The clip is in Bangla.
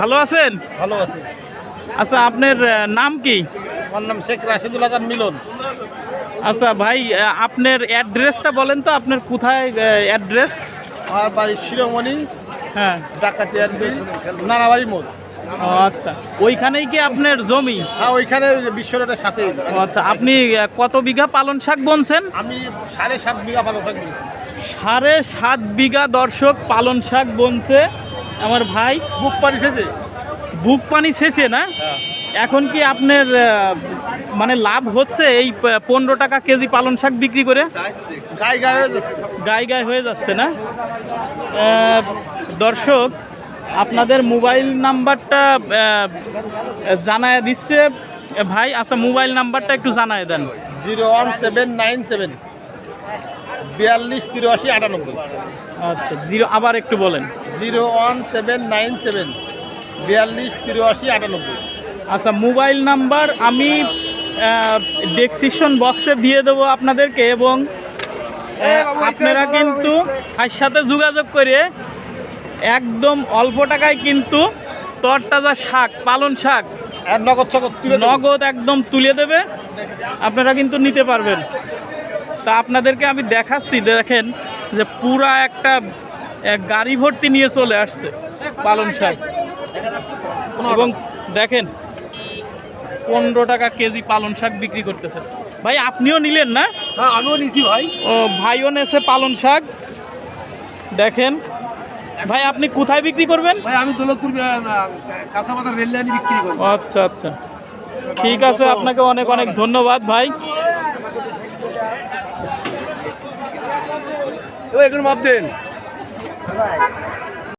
ভালো আছেন? ভালো আছে। আচ্ছা আপনার নাম কি? আমার নাম শেখ রাশিদুল হাসান মিলন। আচ্ছা ভাই আপনার অ্যাড্রেসটা বলেন তো আপনার কোথায় অ্যাড্রেস? আমার বাড়ি শিরোমণি হ্যাঁ। ডাকাতি নানাবাড়ি মোড়। ও আচ্ছা। ওইখানেই কি আপনার জমি? হ্যাঁ ওইখানে বিশ্ব রোডের সাথে আচ্ছা আপনি কত বিঘা পালন শাক বনছেন? আমি সাড়ে সাত বিঘা ভালো থাকবি সাড়ে সাত বিঘা দর্শক পালন শাক বনছে। আমার ভাই। বুক পানি শেষে? বুক পানি শেষে না? হ্যাঁ। এখন কি আপনার মানে লাভ হচ্ছে এই পনেরো টাকা কেজি পালন শাক বিক্রি করে? গায়ে গায়ে হয়ে যাচ্ছে। গায়ে গায়ে হয়ে যাচ্ছে না? দর্শক আপনাদের মোবাইল নাম্বারটা জানায় দিচ্ছে। ভাই আচ্ছা মোবাইল নাম্বারটা একটু জানায় দেন। Zero one seven nine seven. বিয়াল্লিশ তিরাশি আটানব্বই। আচ্ছা জিরো আবার একটু বলেন। Zero one seven nine seven বিয়াল্লিশ তিরাশি আটানব্বই। আচ্ছা মোবাইল নাম্বার আমি ডেসক্রিপশন বক্সে দিয়ে দেবো আপনাদেরকে এবং আপনারা কিন্তু তার সাথে যোগাযোগ করে একদম অল্প টাকায় কিন্তু তরতাজা শাক পালন শাক আর নগদ নগদ একদম তুলে দেবে। আপনারা কিন্তু নিতে পারবেন। তা আপনাদেরকে আমি দেখাচ্ছি দেখেন যে পুরা একটা গাড়ি ভর্তি নিয়ে চলে আসছে পালন শাক। এবং দেখেন পনেরো টাকা কেজি পালন শাক বিক্রি করতেছে। ভাই আপনিও নিলেন না? হ্যাঁ আমিও নিছি ভাই। ও ভাইও নেছে পালন শাক। দেখেন ভাই আপনি কোথায় বিক্রি করবেন? ভাই আমি দৌলতপুর কাঁচামাথা রেল লাইনে বিক্রি করি। আচ্ছা আচ্ছা। ঠিক আছে আপনাকে অনেক অনেক ধন্যবাদ ভাই। এগুলো মাপ দেন।